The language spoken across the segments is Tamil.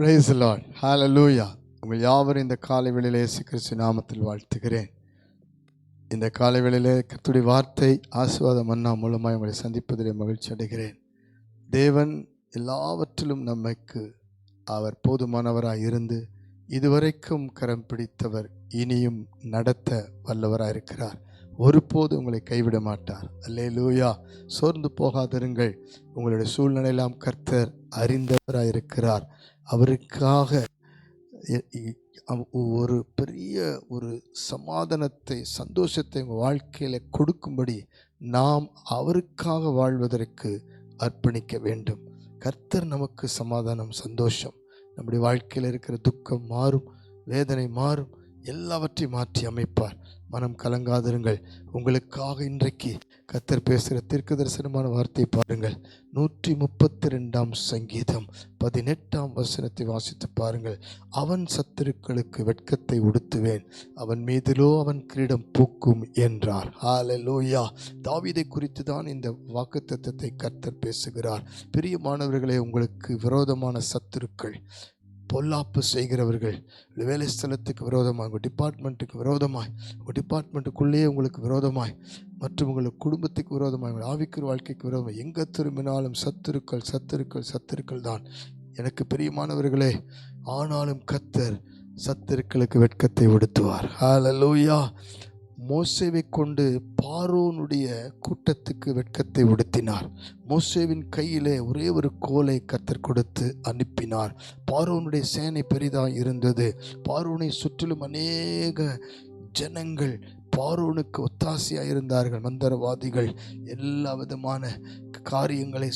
பிரைஸ் லார்ட் ஹாலலூயா உங்கள் யாவரும் இந்த காலை வேளையிலே இயேசு கிறிஸ்து நாமத்தில் வாழ்த்துகிறேன். இந்த காலை வேளையிலே கர்த்தருடைய வார்த்தை ஆசீர்வாத மன்னா மூலமாக உங்களை சந்திப்பதிலே மகிழ்ச்சி அடைகிறேன். தேவன் எல்லாவற்றிலும் நமக்கு அவர் போதுமானவராக இருந்து இதுவரைக்கும் கரம் பிடித்தவர் இனியும் நடத்த வல்லவராக இருக்கிறார். ஒருபோது உங்களை கைவிட மாட்டார். அல்லே லூயா சோர்ந்து போகாதிருங்கள். உங்களுடைய சூழ்நிலையெல்லாம் கர்த்தர் அறிந்தவராக இருக்கிறார். அவருக்காக ஒரு பெரிய ஒரு சமாதானத்தை சந்தோஷத்தை உங்கள் வாழ்க்கையில் கொடுக்கும்படி நாம் அவருக்காக வாழ்வதற்கு அர்ப்பணிக்க வேண்டும். கர்த்தர் நமக்கு சமாதானம் சந்தோஷம். நம்முடைய வாழ்க்கையில் இருக்கிற துக்கம் மாறும் வேதனை மாறும். எல்லாவற்றையும் மாற்றி அமைப்பார். மனம் கலங்காதிருங்கள். உங்களுக்காக இன்றைக்கு கத்தர் பேசுகிற தீர்க்க தரிசனமான வார்த்தை பாருங்கள். நூற்றி முப்பத்தி ரெண்டாம் சங்கீதம் பதினெட்டாம் வசனத்தை வாசித்து பாருங்கள். அவன் சத்துருக்களுக்கு வெட்கத்தை உடுத்துவேன். அவன் மீதிலோ அவன் கிரீடம் பூக்கும் என்றார். ஹாலலோயா தாவீதை குறித்து தான் இந்த வாக்குத்தத்தை கர்த்தர் பேசுகிறார். பிரியமானவர்களே உங்களுக்கு விரோதமான சத்துருக்கள் பொல்லாப்பு செய்கிறவர்கள் வேலை ஸ்தலத்துக்கு விரோதமாக உங்கள் டிபார்ட்மெண்ட்டுக்கு விரோதமாய் உங்கள் டிபார்ட்மெண்ட்டுக்குள்ளேயே உங்களுக்கு விரோதமாய் மற்றும் உங்கள் குடும்பத்துக்கு விரோதமாய் உங்கள் ஆவிக்குரிய வாழ்க்கைக்கு விரோதமாக எங்கே திரும்பினாலும் சத்துருக்கள் சத்துருக்கள் சத்துருக்கள் தான். எனக்கு பிரியமானவர்களே ஆனாலும் கத்தர் சத்துருக்களுக்கு வெட்கத்தை உடுத்துவார். ஹalleluya மோசேவை கொண்டு பாரோனுடைய கூட்டத்துக்கு வெட்கத்தை உடுத்தினார். மோசேவின் கையிலே ஒரே ஒரு கோலை கத்தர் கொடுத்து அனுப்பினார். பாரோனுடைய சேனை பெரிதாக இருந்தது. பாரோனை சுற்றிலும் அநேக ஜனங்கள் பார்வோனுக்கு ஒத்தாசையாக இருந்தார்கள் மந்திரவாதிகள் எல்லா விதமான காரியங்களை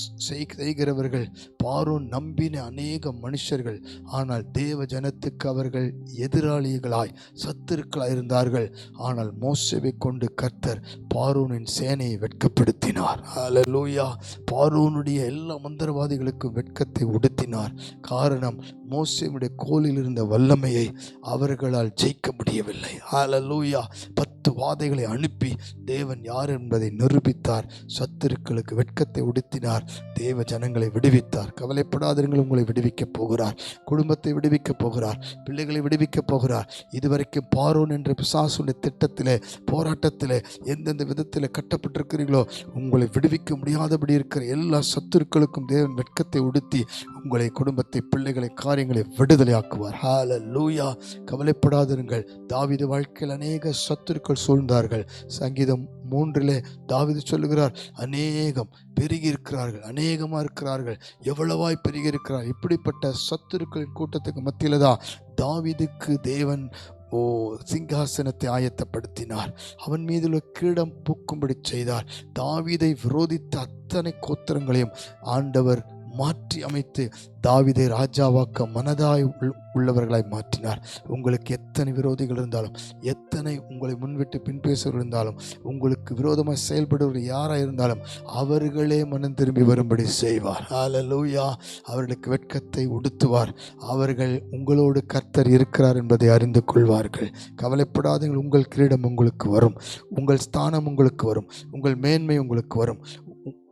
செய்கிறவர்கள் பார்வோன் நம்பின அநேக மனுஷர்கள். ஆனால் தேவ ஜனத்துக்கு அவர்கள் எதிராளிகளாய் சத்துருக்களாய் இருந்தார்கள் ஆனால் மோசவை கொண்டு கர்த்தர் பார்வோனின் சேனையை வெட்கப்படுத்தினார். ஹalleluya பார்வோனுடைய எல்லா மந்திரவாதிகளுக்கும் வெட்கத்தை உடுத்தினார். காரணம் மோசேவுடைய கோலில் இருந்த வல்லமையை அவர்களால் ஜெயிக்க முடியவில்லை. ஹalleluya பத்து வாதைகளை அனுப்பி தேவன் யார் என்பதை நிரூபித்தார். சத்துருக்களுக்கு வெட்கத்தை உடுத்தினார். தேவ ஜனங்களை விடுவித்தார். கவலைப்படாதீர்கள் உங்களை விடுவிக்கப் போகிறார். குடும்பத்தை விடுவிக்கப் போகிறார். பிள்ளைகளை விடுவிக்கப் போகிறார். இதுவரைக்கும் பாரோன் என்ற பிசாசுடைய திட்டத்திலே போராட்டத்தில் எந்தெந்த விதத்தில் கட்டப்பட்டிருக்கிறீர்களோ உங்களை விடுவிக்க முடியாதபடி இருக்கிற எல்லா சத்துருக்களுக்கும் தேவன் வெட்கத்தை உடுத்தி உங்களை குடும்பத்தை பிள்ளைகளை காரியங்களை விடுதலையாக்குவார். ஹalleluya கவலைப்படாதிருங்கள். தாவித வாழ்க்கையில் அநேக சத்துருக்கள் சூழ்ந்தார்கள். சங்கீதம் மூன்றிலே தாவீது சொல்லுகிறார் அநேகம் பெருகி இருக்கிறார்கள் அநேகமாக இருக்கிறார்கள் எவ்வளவாய் பெருகி இருக்கிறார் இப்படிப்பட்ட சத்துருக்களின் கூட்டத்துக்கு மத்தியில் தான் தாவிதுக்கு தேவன் ஓ சிங்காசனத்தை ஆயத்தப்படுத்தினார். அவன் மீதுள்ள கிரீடம் பூக்கும்படி செய்தார். தாவீதை விரோதித்த அத்தனை கோத்திரங்களையும் ஆண்டவர் மாற்றி அமைத்து தாவிதை ராஜாவாக்க மனதாய் உள்- உள்ளவர்களாய் மாற்றினார். உங்களுக்கு எத்தனை விரோதிகள் இருந்தாலும் எத்தனை உங்களை முன்விட்டு பின்பேசுவர்கள் இருந்தாலும் உங்களுக்கு விரோதமாக செயல்படுவர்கள் யாராக இருந்தாலும் அவர்களே மனம் திரும்பி வரும்படி செய்வார். லூயா அவர்களுக்கு வெட்கத்தை உடுத்துவார். அவர்கள் உங்களோடு கர்த்தர் இருக்கிறார் என்பதை அறிந்து கொள்வார்கள். கவலைப்படாதீங்கள் உங்கள் கிரீடம் உங்களுக்கு வரும். உங்கள் ஸ்தானம் உங்களுக்கு வரும். உங்கள் மேன்மை உங்களுக்கு வரும்.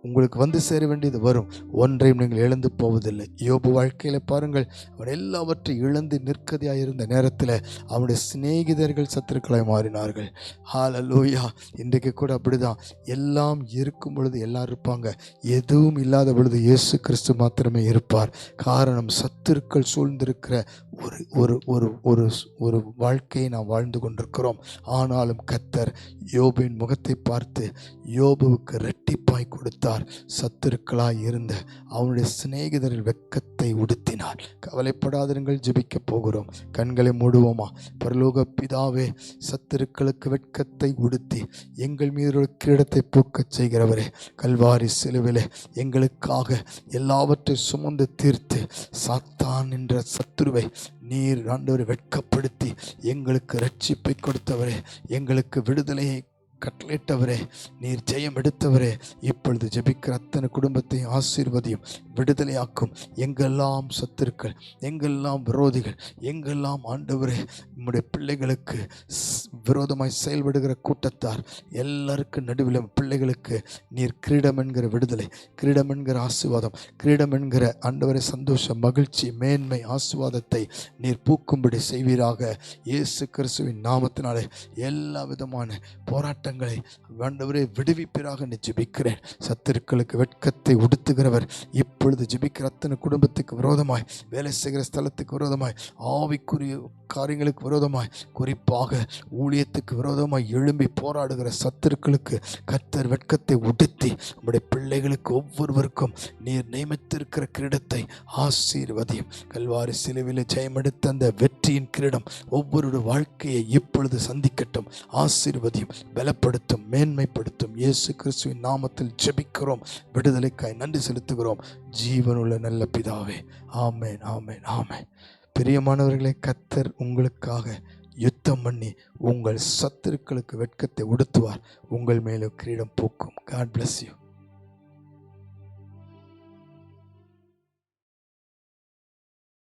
உங்களுக்கு வந்து சேர வேண்டியது வரும். ஒன்றையும் நீங்கள் இழந்து போவதில்லை. யோபு வாழ்க்கையில் பாருங்கள் அவன் எல்லாவற்றையும் இழந்து நிற்கதியாக இருந்த நேரத்தில் அவனுடைய சிநேகிதர்கள் சத்துருக்களாய் மாறினார்கள். ஹால லூயா இன்றைக்கு கூட அப்படிதான். எல்லாம் இருக்கும் பொழுது எல்லாம் இருப்பாங்க. எதுவும் இல்லாத பொழுது இயேசு கிறிஸ்து மாத்திரமே இருப்பார். காரணம் சத்துருக்கள் சூழ்ந்திருக்கிற ஒரு ஒரு ஒரு ஒரு ஒரு வாழ்க்கையை நாம் வாழ்ந்து கொண்டிருக்கிறோம். ஆனாலும் கத்தர் யோபின் முகத்தை பார்த்து யோபுவுக்கு ரெட்டிப்பாய் கொடுத்தார். சத்துருக்களாய் இருந்த அவனுடைய சிநேகிதரின் வெட்கத்தை உடுத்தினார். கவலைப்படாதிருங்கள் ஜெபிக்க போகிறோம். கண்களை மூடுவோமா? பரலோக பிதாவே சத்துருக்களுக்கு வெட்கத்தை உடுத்தி எங்கள் மீது ஒரு கிரீடத்தை பூக்கச் செய்கிறவரே கல்வாரி சிலுவிலே எங்களுக்காக எல்லாவற்றையும் சுமந்து தீர்த்து சாத்தான் என்ற சத்துருவை நீர் ஆண்டவர் வெட்கப்படுத்தி எங்களுக்கு ரட்சிப்பை கொடுத்தவரே எங்களுக்கு விடுதலையை கட்டளையிட்டவரே நீர் ஜெயம் எடுத்தவரே இப்பொழுது ஜெபிக்கிற அத்தனை குடும்பத்தையும் ஆசீர்வதியும் விடுதலையாக்கும் எங்கெல்லாம் சத்துருக்கள் எங்கெல்லாம் விரோதிகள் எங்கெல்லாம் ஆண்டவரே நம்முடைய பிள்ளைகளுக்கு விரோதமாய் செயல்படுகிற கூட்டத்தார் எல்லாருக்கும் நடுவில் பிள்ளைகளுக்கு நீர் கிரீடம் என்கிற விடுதலை கிரீடம் என்கிற ஆசீர்வாதம் கிரீடம் என்கிற ஆண்டவரை சந்தோஷம் மகிழ்ச்சி மேன்மை ஆசீர்வாதத்தை நீர் பூக்கும்படி செய்வீராக. இயேசு கிறிஸ்துவின் நாமத்தினாலே எல்லா விதமான போராட்ட ஆண்டவரே விடுவிப்பிறாக நீ ஜெபிக்கிறேன். சத்துருக்களுக்கு வெட்கத்தை உடுத்துகிறவர் இப்பொழுது ஜிபிக்கிற அத்தனை குடும்பத்துக்கு விரோதமாய் வேலை செய்கிற ஸ்தலத்துக்கு விரோதமாய் ஆவிக்குரிய காரியங்களுக்கு விரோதமாய் குறிப்பாக ஊழியத்துக்கு விரோதமாய் எழும்பி போராடுகிற சத்துருக்களுக்கு கத்தர் வெட்கத்தை உடுத்தி நம்முடைய பிள்ளைகளுக்கு ஒவ்வொருவருக்கும் நீர் நியமித்திருக்கிற கிரீடத்தை ஆசீர்வதியும். கல்வாரி சிலுவில் ஜெயமெடுத்த அந்த வெற்றியின் கிரீடம் ஒவ்வொருடைய வாழ்க்கையை இப்பொழுது சந்திக்கட்டும் ஆசீர்வதியும் பலப்படுத்தும் மேன்மைப்படுத்தும். இயேசு கிறிஸ்துவின் நாமத்தில் ஜெபிக்கிறோம் விடுதலைக்காய் நன்றி செலுத்துகிறோம். ஜீவனுள்ள நல்ல பிதாவே. ஆமேன் ஆமேன் ஆமேன். பிரியமானவர்களே கத்தர் உங்களுக்காக யுத்தம் பண்ணி உங்கள் சத்துருக்களுக்கு வெட்கத்தை உடுத்துவார். உங்கள் மேலும் கிரீடம் பூக்கும். God bless you